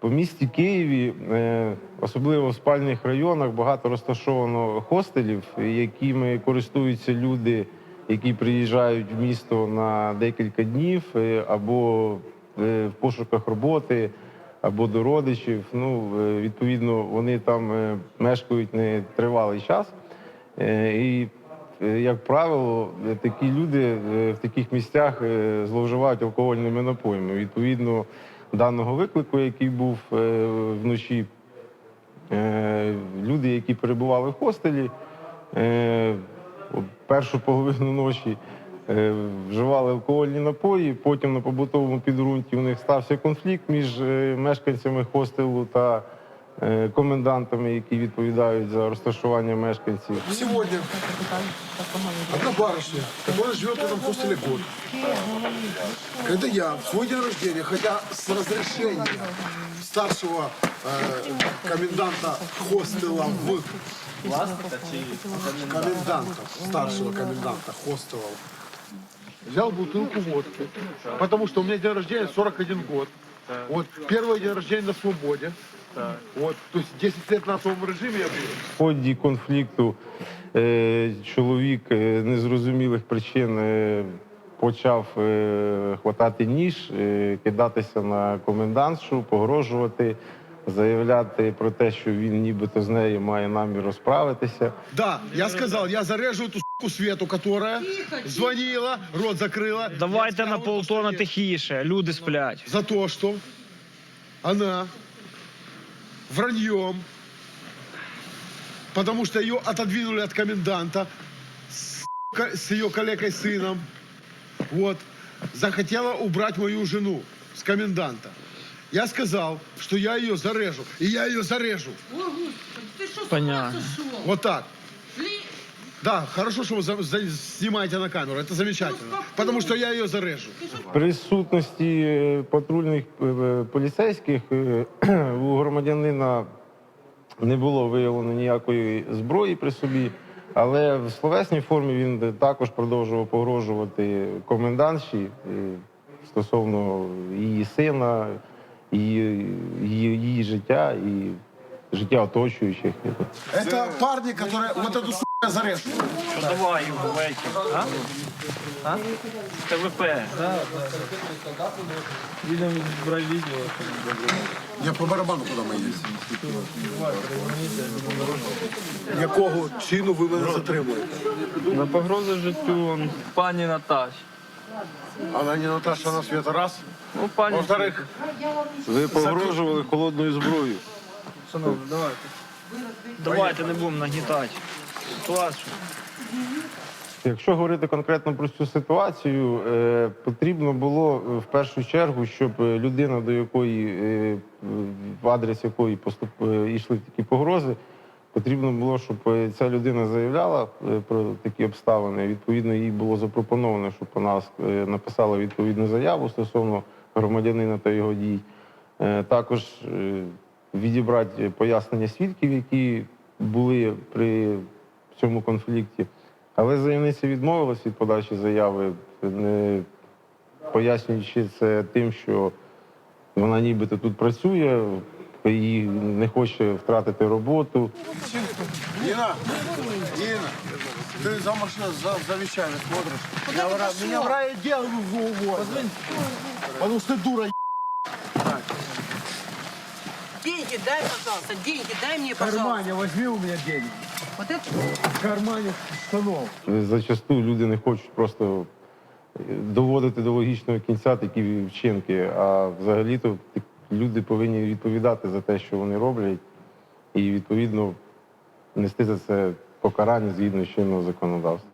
По місті Києві, е, особливо в спальних районах, багато розташовано хостелів, якими користуються люди, які приїжджають в місто на декілька днів е, або е, в пошуках роботи, або до родичів. Ну, відповідно, вони там мешкають не тривалий час. І, як правило, такі люди в таких місцях зловживають алкогольними напоями. Відповідно даного виклику, який був е, вночі, е, люди, які перебували в хостелі, е, першу половину ночі вживали алкогольні напої. Потім на побутовому підґрунті у них стався конфлікт між мешканцями хостелу та комендантами, які відповідають за розташування мешканців. Сегодня одна барышня, которая живет в этом хостеле год, когда я в свой день рождения, хотя с разрешения старшего э, коменданта хостела в коменданта, старшего коменданта хостела, взял бутылку водки, потому что у меня день рождения 41 год. Вот первый день рождения на свободе. Вот, то есть 10 лет на особом режиме я был. В ході конфлікту е, чоловік е, незрозумілих причин е, почав е, хватати ніж, е, кидатися на комендантшу, погрожувати, заявляти про те, що він нібито з нею має намір розправитися. Да, я сказал, я зарежу эту суку Свету, которая звонила, рот закрыла. Давайте Я на сказал, полтона что тихіше, люди сплять. За то, что она враньем, потому что ее отодвинули от коменданта с, с ее коллегой сыном, вот, захотела убрать мою жену с коменданта. Я сказал, что я ее зарежу, и я ее зарежу. О, Господи, ты что, с ума Понятно. сошел? Вот так. Ли- Да, хорошо, что вы за- за- снимаете на камеру. Это замечательно. Потому что я ее зарежу. В присутності е, патрульних е, поліцейських е, у громадянина не було виявлено ніякої зброї при собі, але в словесній формі він також продовжував погрожувати комендантші е, стосовно її сина, її, її, її життя і життя оточуючих. Это парни, которые вот эту суку я зарежу. Давай. А? А? ТВП. Їдемо брати відео. Я по барабану куди ми їдемо. Якого чину ви мене затримуєте? На погрозу життю он, пані Наташ. Вона не Наташа, вона Света, раз. Ну, пані. Во-вторых, Ви погрожували холодною зброєю. Шановні, давайте. Давайте не будемо нагнітати. Ситуацію. Якщо говорити конкретно про цю ситуацію, е, потрібно було е, в першу чергу, щоб е, людина, до якої в адрес якої поступ е, йшли такі погрози, потрібно було, щоб ця людина заявляла про такі обставини. Відповідно, їй було запропоновано, щоб вона написала відповідну заяву стосовно громадянина та його дій. Також відібрати пояснення свідків, які були при цьому конфлікті. Але заявниця відмовилась від подачі заяви, не пояснюючи це тим, що вона нібито тут працює, і не хоче втратити роботу. Инна, Инна, ты за машину, за, за вещами смотришь. Меня, в меня в райотдел уволят. Потому что ты дура, е- Деньги дай, пожалуйста, деньги дай мне, в пожалуйста. кармане возьми у меня деньги. Вот это В кармане штанов. Зачасту люди не хочуть просто доводити до логічного кінця такі вчинки. А взагалі-то люди повинні відповідати за те, що вони роблять, і відповідно нести за це покарання згідно з чинного законодавства.